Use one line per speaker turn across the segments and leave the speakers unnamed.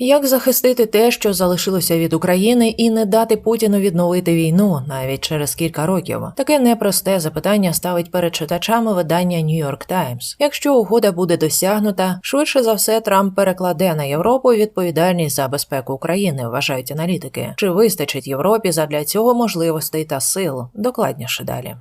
Як захистити те, що залишилося від України, і не дати Путіну відновити війну навіть через кілька років? Таке непросте запитання ставить перед читачами видання New York Times. Якщо угода буде досягнута, швидше за все Трамп перекладе на Європу відповідальність за безпеку України, вважають аналітики. Чи вистачить Європі задля цього можливостей та сил? Докладніше далі.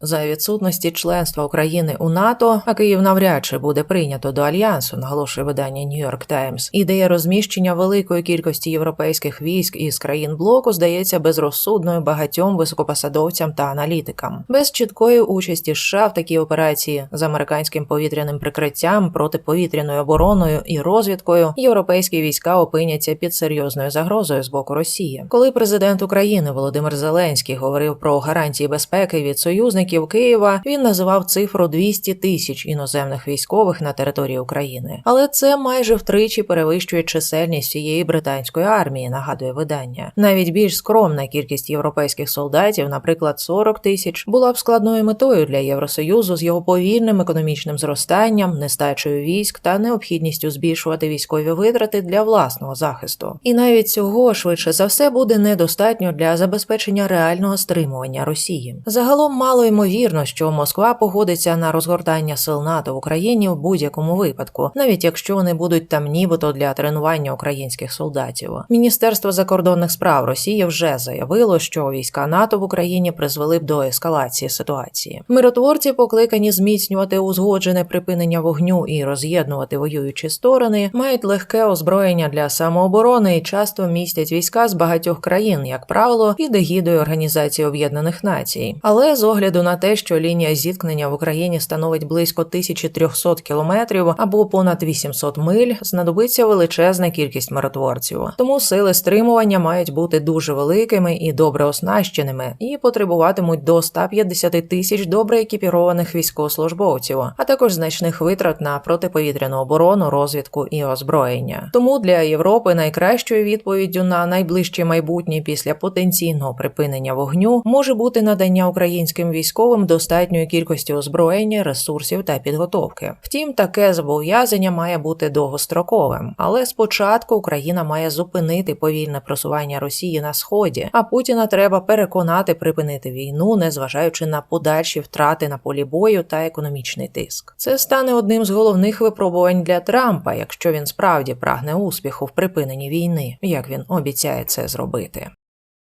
За відсутності членства України у НАТО, а Київ навряд чи буде прийнято до альянсу, наголошує видання York Times. Ідея розміщення великої кількості європейських військ із країн блоку здається безрозсудною багатьом високопосадовцям та аналітикам. Без чіткої участі США в такій операції з американським повітряним прикриттям, протиповітряною обороною і розвідкою європейські війська опиняться під серйозною загрозою з боку Росії. Коли президент України Володимир Зеленський говорив про гарантії безпеки від союзників Києва, він називав цифру 200 тисяч іноземних військових на території України. Але це майже втричі перевищує чисельність всієї британської армії, нагадує видання. Навіть більш скромна кількість європейських солдатів, наприклад, 40 тисяч, була б складною метою для Євросоюзу з його повільним економічним зростанням, нестачею військ та необхідністю збільшувати військові витрати для власного захисту. І навіть цього швидше за все буде недостатньо для забезпечення реального стримування Росії. Загалом мало ймовірно, що Москва погодиться на розгортання сил НАТО в Україні в будь-якому випадку, навіть якщо вони будуть там нібито для тренування українських солдатів. Міністерство закордонних справ Росії вже заявило, що війська НАТО в Україні призвели б до ескалації ситуації. Миротворці покликані зміцнювати узгоджене припинення вогню і роз'єднувати воюючі сторони, мають легке озброєння для самооборони і часто містять війська з багатьох країн, як правило, під егідою Організації Об'єднаних Націй. Але з огляду на те, що лінія зіткнення в Україні становить близько 1300 кілометрів або понад 800 миль, знадобиться величезна кількість миротворців. Тому сили стримування мають бути дуже великими і добре оснащеними, і потребуватимуть до 150 тисяч добре екіпірованих військовослужбовців, а також значних витрат на протиповітряну оборону, розвідку і озброєння. Тому для Європи найкращою відповіддю на найближче майбутнє після потенційного припинення вогню може бути надання українським військовим достатньої кількості озброєння, ресурсів та підготовки. Втім, таке зобов'язання має бути довгостроковим, але спочатку Україна має зупинити повільне просування Росії на сході, а Путіна треба переконати припинити війну, незважаючи на подальші втрати на полі бою та економічний тиск. Це стане одним з головних випробувань для Трампа, якщо він справді прагне успіху в припиненні війни, як він обіцяє це зробити.